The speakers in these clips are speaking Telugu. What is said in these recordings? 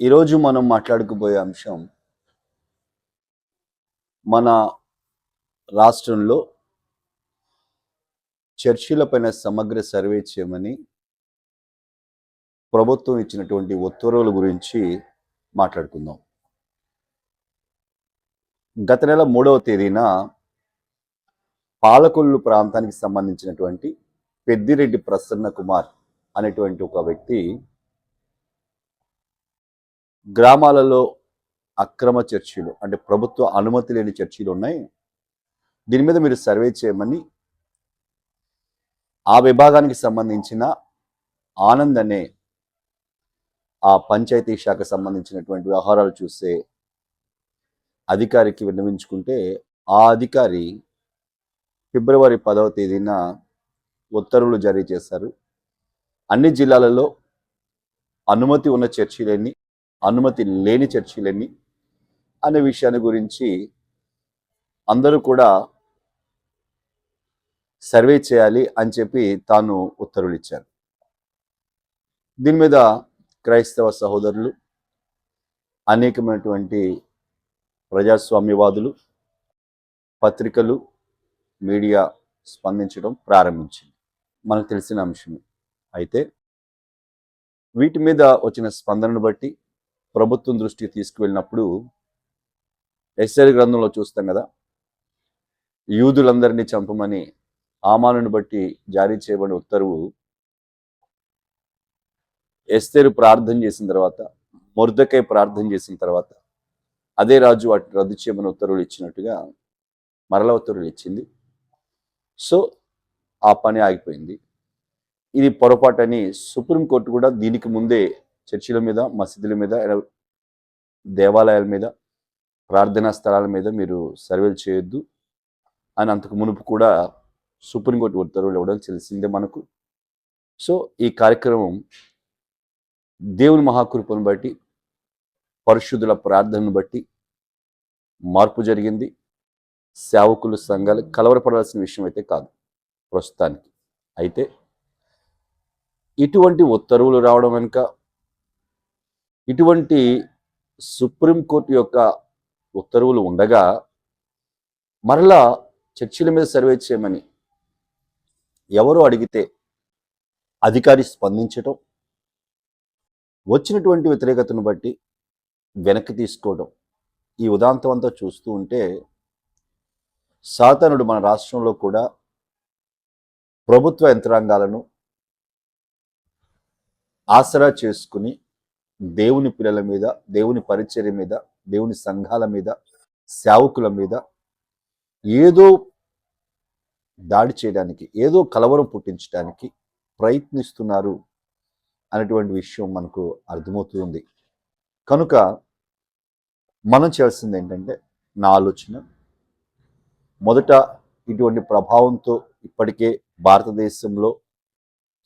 ఈరోజు మనం మాట్లాడుకోబోయే అంశం మన రాష్ట్రంలో చర్చిలపైన సమగ్ర సర్వే చేయమని ప్రభుత్వం ఇచ్చినటువంటి ఉత్తర్వుల గురించి మాట్లాడుకుందాం. గత నెల మూడవ తేదీన పాలకొల్లు ప్రాంతానికి సంబంధించినటువంటి పెద్దిరెడ్డి ప్రసన్న కుమార్ అనేటువంటి ఒక వ్యక్తి గ్రామాలలో అక్రమ చర్చిలు అంటే ప్రభుత్వ అనుమతి లేని చర్చిలు ఉన్నాయి. దీని మీద మీరు సర్వే చేయమని ఆ విభాగానికి సంబంధించిన ఆనంద్ అనే ఆ పంచాయతీ శాఖ సంబంధించినటువంటి వ్యవహారాలు చూసే అధికారికి విన్నవించుకుంటే ఆ అధికారి ఫిబ్రవరి పదవ తేదీన ఉత్తర్వులు జారీ చేశారు. అన్ని జిల్లాలలో అనుమతి ఉన్న చర్చిలన్నీ అనుమతి లేని చర్చిలన్నీ అనే విషయాన్ని గురించి అందరూ కూడా సర్వే చేయాలి అని చెప్పి తాను ఉత్తర్వులు ఇచ్చారు. దీని మీద క్రైస్తవ సహోదరులు అనేకమైనటువంటి ప్రజాస్వామ్యవాదులు పత్రికలు మీడియా స్పందించడం ప్రారంభించింది. మనకు తెలిసిన అంశమే. అయితే వీటి మీద వచ్చిన స్పందనను బట్టి ప్రభుత్వం దృష్టికి తీసుకువెళ్ళినప్పుడు ఎస్ఆర్ గ్రంథంలో చూస్తాం కదా యూదులందరినీ చంపమని ఆమానుని బట్టి జారీ చేయబడిన ఉత్తర్వు ఎస్తేరు ప్రార్థన చేసిన తర్వాత మొర్దకై ప్రార్థన చేసిన తర్వాత అదే రాజు వాటిని రద్దు చేయమని ఉత్తర్వులు ఇచ్చినట్టుగా మరల ఉత్తర్వులు ఇచ్చింది. సో ఆ పని ఆగిపోయింది. ఇది పొరపాటని సుప్రీంకోర్టు కూడా దీనికి ముందే చర్చిల మీద మసీదుల మీద దేవాలయాల మీద ప్రార్థనా స్థలాల మీద మీరు సర్వేలు చేయొద్దు. అని అంతకు మునుపు కూడా సుప్రీంకోర్టు ఉత్తర్వులు ఇవ్వడం తెలిసిందే మనకు. సో ఈ కార్యక్రమం దేవుని మహాకృపను బట్టి పరిశుద్ధుల ప్రార్థనను బట్టి మార్పు జరిగింది. సేవకులు సంఘాలు కలవరపడాల్సిన విషయం అయితే కాదు ప్రస్తుతానికి. అయితే ఇటువంటి ఉత్తర్వులు రావడం వెనుక ఇటువంటి సుప్రీంకోర్టు యొక్క ఉత్తర్వులు ఉండగా మరలా చర్చిల మీద సర్వే చేయమని ఎవరు అడిగితే అధికారి స్పందించటం వచ్చినటువంటి వ్యతిరేకతను బట్టి వెనక్కి తీసుకోవడం ఈ ఉదాంతం అంతా చూస్తూ ఉంటే సాతనుడు మన రాష్ట్రంలో కూడా ప్రభుత్వ యంత్రాంగాలను ఆసరా చేసుకుని దేవుని పిల్లల మీద దేవుని పరిచర్య మీద దేవుని సంఘాల మీద సేవకుల మీద ఏదో దాడి చేయడానికి ఏదో కలవరం పుట్టించడానికి ప్రయత్నిస్తున్నారు అనేటువంటి విషయం మనకు అర్థమవుతుంది కనుక మనం చేయాల్సింది ఏంటంటే నా ఆలోచన మొదట ఇటువంటి ప్రభావంతో ఇప్పటికే భారతదేశంలో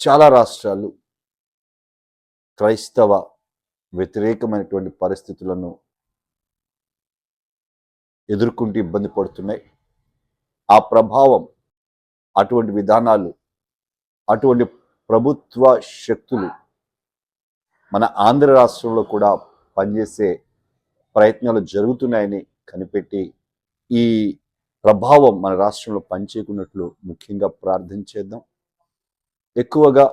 చాలా రాష్ట్రాలు క్రైస్తవ వ్యతిరేకమైనటువంటి పరిస్థితులను ఎదుర్కొంటూ ఇబ్బంది పడుతున్నాయి. ఆ ప్రభావం అటువంటి విధానాలు అటువంటి ప్రభుత్వ శక్తులు మన ఆంధ్ర రాష్ట్రంలో కూడా పనిచేసే ప్రయత్నాలు జరుగుతున్నాయని కనిపెట్టి ఈ ప్రభావం మన రాష్ట్రంలో పనిచేయకున్నట్లు ముఖ్యంగా ప్రార్థన చేద్దాం. ఎక్కువగా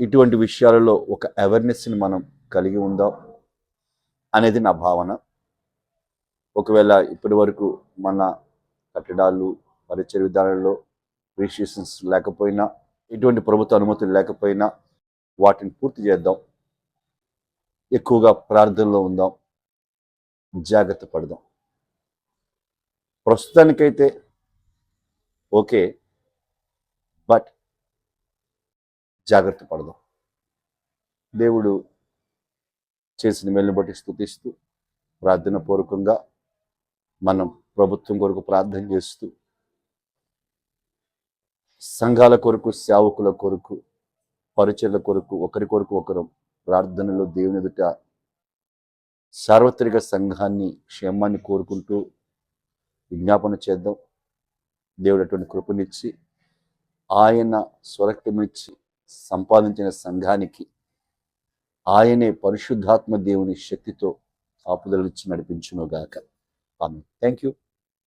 ఇటువంటి విషయాలలో ఒక అవేర్నెస్ని మనం కలిగి ఉందాం అనేది నా భావన. ఒకవేళ ఇప్పటి వరకు మన కట్టడాలు పరిచయ విధానంలో రిజిస్ట్రేషన్స్ లేకపోయినా ఎటువంటి ప్రభుత్వ అనుమతులు లేకపోయినా వాటిని పూర్తి చేద్దాం. ఎక్కువగా ప్రార్థనలో ఉందాం. జాగ్రత్త పడదాం. ప్రస్తుతానికైతే ఓకే. బట్ జాగ్రత్త పడదాం. దేవుడు చేసిన మేలును బట్టి స్థుతిస్తూ ప్రార్థన పూర్వకంగా మనం ప్రభుత్వం కొరకు ప్రార్థన చేస్తూ సంఘాల కొరకు సేవకుల కొరకు పరిచయల కొరకు ఒకరి కొరకు ఒకరు ప్రార్థనలో దేవుని ఎదుట సార్వత్రిక సంఘాన్ని క్షేమాన్ని కోరుకుంటూ విజ్ఞాపన చేద్దాం. దేవుడు అటువంటి కృపనిచ్చి ఆయన స్వరక్తమిచ్చి సంపాదించిన సంఘానికి ఆయనే పరిశుద్ధాత్మ దేవుని శక్తితో ఆపుదలిచ్చి నడిపించును గాక ఆమె థ్యాంక్ యూ